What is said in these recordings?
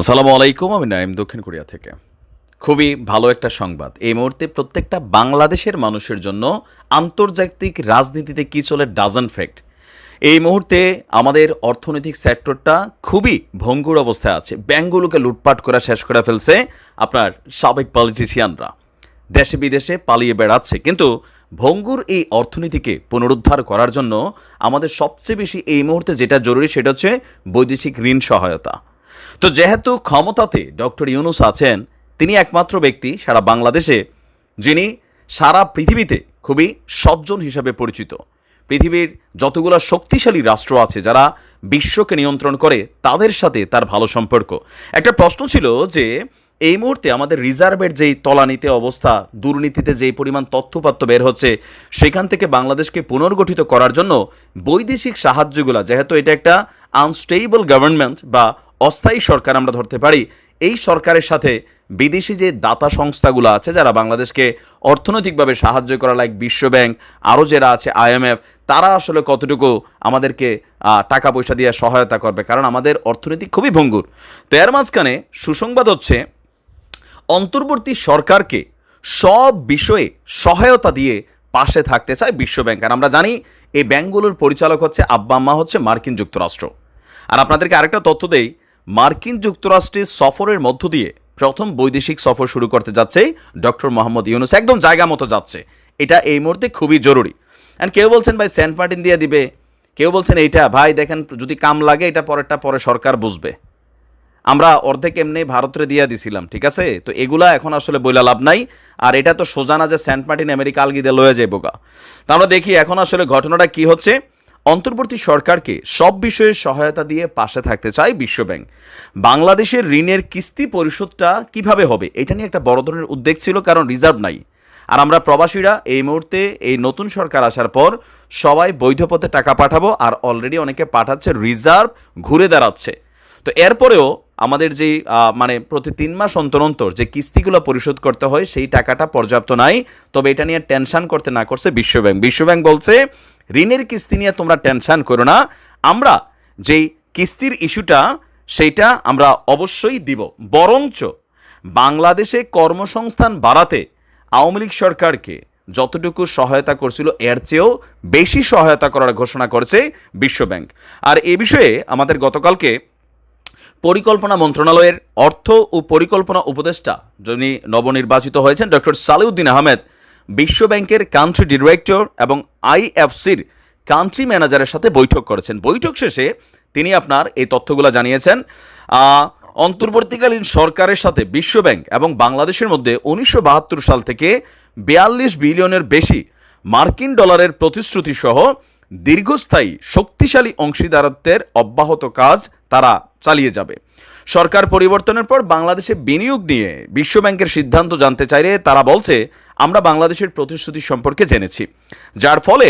আসসালামু আলাইকুম, আমি নাইম দক্ষিণ কোরিয়া থেকে। খুবই ভালো একটা সংবাদ। এই মুহূর্তে প্রত্যেকটা বাংলাদেশের মানুষের জন্য আন্তর্জাতিক রাজনীতিতে কী চলে ডাজন ফ্যাক্ট এই মুহূর্তে আমাদের অর্থনৈতিক সেক্টরটা খুবই ভঙ্গুর অবস্থায় আছে। ব্যাঙ্কগুলোকে লুটপাট করা, শেষ করে ফেলছে আপনার সাবেক পলিটিশিয়ানরা দেশে বিদেশে পালিয়ে বেড়াচ্ছে। কিন্তু ভঙ্গুর এই অর্থনীতিকে পুনরুদ্ধার করার জন্য আমাদের সবচেয়ে বেশি এই মুহূর্তে যেটা জরুরি, সেটা হচ্ছে বৈদেশিক ঋণ সহায়তা। তো যেহেতু ক্ষমতাতে ডক্টর ইউনুস আছেন, তিনি একমাত্র ব্যক্তি সারা বাংলাদেশে, যিনি সারা পৃথিবীতে খুবই সজ্জন হিসাবে পরিচিত। পৃথিবীর যতগুলো শক্তিশালী রাষ্ট্র আছে যারা বিশ্বকে নিয়ন্ত্রণ করে, তাদের সাথে তার ভালো সম্পর্ক। একটা প্রশ্ন ছিল যে, এই মুহূর্তে আমাদের রিজার্ভের যেই তলানিতে অবস্থা, দুর্নীতিতে যেই পরিমাণ তথ্যপাত্য বের হচ্ছে, সেখান থেকে বাংলাদেশকে পুনর্গঠিত করার জন্য বৈদেশিক সাহায্যগুলো, যেহেতু এটা একটা আনস্টেবল গভর্নমেন্ট বা অস্থায়ী সরকার আমরা ধরতে পারি। এই সরকারের সাথে বিদেশি যে দাতা সংস্থাগুলো আছে, যারা বাংলাদেশকে অর্থনৈতিকভাবে সাহায্য করা লাইক বিশ্বব্যাংক, আরও যারা আছে আইএমএফ তারা আসলে কতটুকু আমাদেরকে টাকা পয়সা দিয়ে সহায়তা করবে? কারণ আমাদের অর্থনীতি খুবই ভঙ্গুর। তো এর মাঝখানে সুসংবাদ হচ্ছে, অন্তর্বর্তী সরকারকে সব বিষয়ে সহায়তা দিয়ে পাশে থাকতে চায় বিশ্বব্যাংক। আর আমরা জানি, এই ব্যাংকগুলোর পরিচালক হচ্ছে, আব্বা আম্মা হচ্ছে মার্কিন যুক্তরাষ্ট্র। আর আপনাদেরকে আরেকটা তথ্য দেই। মার্কিন যুক্তরাষ্ট্রের সফরের মধ্য দিয়ে প্রথম বৈদেশিক সফর শুরু করতে যাচ্ছে ডক্টর মোহাম্মদ ইউনুস। একদম জায়গা মতো যাচ্ছে। এটা এই মুহূর্তে খুবই জরুরি। অ্যান্ড কেউ বলছেন, ভাই, সেন্ট মার্টিন দিয়ে দিবে। কেউ বলছেন, এইটা, ভাই, দেখেন, যদি কাম লাগে, এটা পরেরটা পরে সরকার বুঝবে। আমরা অর্ধেক এমনি ভারতরে দিয়া দিছিলাম, ঠিক আছে? তো এগুলা এখন আসলে বইলা লাভ নাই। আর এটা তো সোজা না যে সেন্ট মার্টিন আমেরিকা আলগিদে লয়ে যায় বোকা তা আমরা দেখি এখন আসলে ঘটনাটা কি হচ্ছে। অন্তর্বর্তী সরকারকে সব বিষয়ে সহায়তা দিয়ে পাশে থাকতে চায় বিশ্বব্যাংক। বাংলাদেশের ঋণের কিস্তি পরিশোধটা কীভাবে হবে, এটা নিয়ে একটা বড় ধরনের উদ্বেগ ছিল, কারণ রিজার্ভ নাই। আর আমরা প্রবাসীরা এই মুহূর্তে এই নতুন সরকার আসার পর সবাই বৈধ পথে টাকা পাঠাবো, আর অলরেডি অনেকে পাঠাচ্ছে, রিজার্ভ ঘুরে দাঁড়াচ্ছে। তো এরপরেও আমাদের যে মানে প্রতি তিন মাস অন্তর অন্তর যে কিস্তিগুলো পরিশোধ করতে হয়, সেই টাকাটা পর্যাপ্ত নাই। তবে এটা নিয়ে টেনশন করতে না করছে বিশ্বব্যাংক। বিশ্বব্যাংক বলছে ঋণের কিস্তি নিয়ে তোমরা টেনশান করো না। আমরা যেই কিস্তির ইস্যুটা, সেইটা আমরা অবশ্যই দিব। বরঞ্চ বাংলাদেশে কর্মসংস্থান বাড়াতে আওয়ামী লীগ সরকারকে যতটুকু সহায়তা করছিল, এর চেয়েও বেশি সহায়তা করার ঘোষণা করেছে বিশ্বব্যাংক আর এ বিষয়ে আমাদের গতকালকে পরিকল্পনা মন্ত্রণালয়ের অর্থ ও পরিকল্পনা উপদেষ্টা যিনি নবনির্বাচিত হয়েছেন, ডক্টর সালেউদ্দিন আহমেদ বিশ্ব ব্যাংকের কান্ট্রি ডিরেক্টর এবং আইএফসির কান্ট্রি ম্যানেজারের সাথে বৈঠক করেছেন। বৈঠক শেষে তিনি আপনার এই তথ্যগুলো জানিয়েছেন অন্তর্বর্তীকালীন সরকারের সাথে বিশ্বব্যাংক এবং বাংলাদেশের মধ্যে উনিশশো বাহাত্তর সাল থেকে বিয়াল্লিশ বিলিয়নের বেশি মার্কিন ডলারের প্রতিশ্রুতি সহ দীর্ঘস্থায়ী শক্তিশালী অংশীদারত্বের অব্যাহত কাজ তারা চালিয়ে যাবে। সরকার পরিবর্তনের পর বাংলাদেশে বিনিয়োগ নিয়ে বিশ্বব্যাংকের সিদ্ধান্ত জানতে চাইলে তারা বলছে, আমরা বাংলাদেশের প্রতিশ্রুতি সম্পর্কে জেনেছি। যার ফলে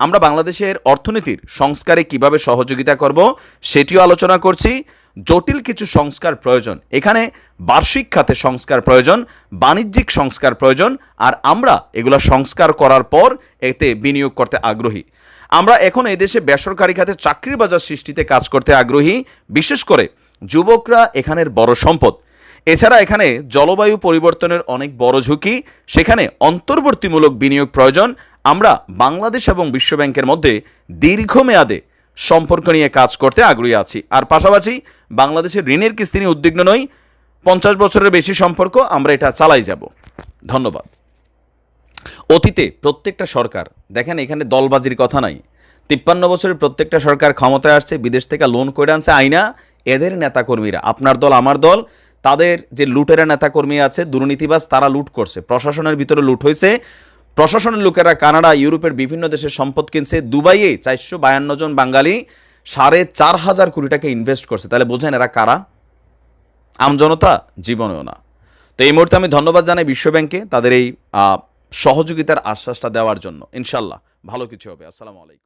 আমরা বাংলাদেশের অর্থনীতির সংস্কারে কীভাবে সহযোগিতা করব সেটিও আলোচনা করছি। জটিল কিছু সংস্কার প্রয়োজন, এখানে বার্ষিক খাতে সংস্কার প্রয়োজন, বাণিজ্যিক সংস্কার প্রয়োজন, আর আমরা এগুলো সংস্কার করার পর এতে বিনিয়োগ করতে আগ্রহী। আমরা এখন এদেশে বেসরকারি খাতে চাকরির বাজার সৃষ্টিতে কাজ করতে আগ্রহী, বিশেষ করে যুবকরা এখানের বড় সম্পদ। এছাড়া এখানে জলবায়ু পরিবর্তনের অনেক বড় ঝুঁকি, সেখানে অন্তর্বর্তীমূলক বিনিয়োগ প্রয়োজন। আমরা বাংলাদেশ এবং বিশ্বব্যাংকের মধ্যে দীর্ঘমেয়াদে সম্পর্ক নিয়ে কাজ করতে আগ্রহী আছি। আর পাশাপাশি বাংলাদেশের ঋণের কিস্তি নিয়ে উদ্বিগ্ন নই, পঞ্চাশ বছরের বেশি সম্পর্ক, আমরা এটা চালাই যাব। ধন্যবাদ। অতীতে প্রত্যেকটা সরকার, দেখেন এখানে দলবাজির কথা নাই, তিপ্পান্ন বছরের প্রত্যেকটা সরকার ক্ষমতায় আসছে, বিদেশ থেকে লোন করে আনছে, আইনা এদের নেতাকর্মীরা, আপনার দল, আমার দল, তাদের যে লুটেরা নেতাকর্মী আছে, দুর্নীতিবাজ, তারা লুট করছে। প্রশাসনের ভিতরে লুট হয়েছে। প্রশাসনের লোকেরা কানাডা, ইউরোপের বিভিন্ন দেশের সম্পদ কিনছে। দুবাইয়ে চারশো বায়ান্ন জন বাঙালি সাড়ে চার হাজার কোটি টাকা ইনভেস্ট করছে। তাহলে বোঝেন এরা কারা? আমজনতা জীবনেও না। তো এই মুহূর্তে আমি ধন্যবাদ জানাই বিশ্বব্যাংকে তাদের এই সহযোগিতার আশ্বাসটা দেওয়ার জন্য। ইনশাল্লাহ ভালো কিছু হবে। আসসালামু আলাইকুম।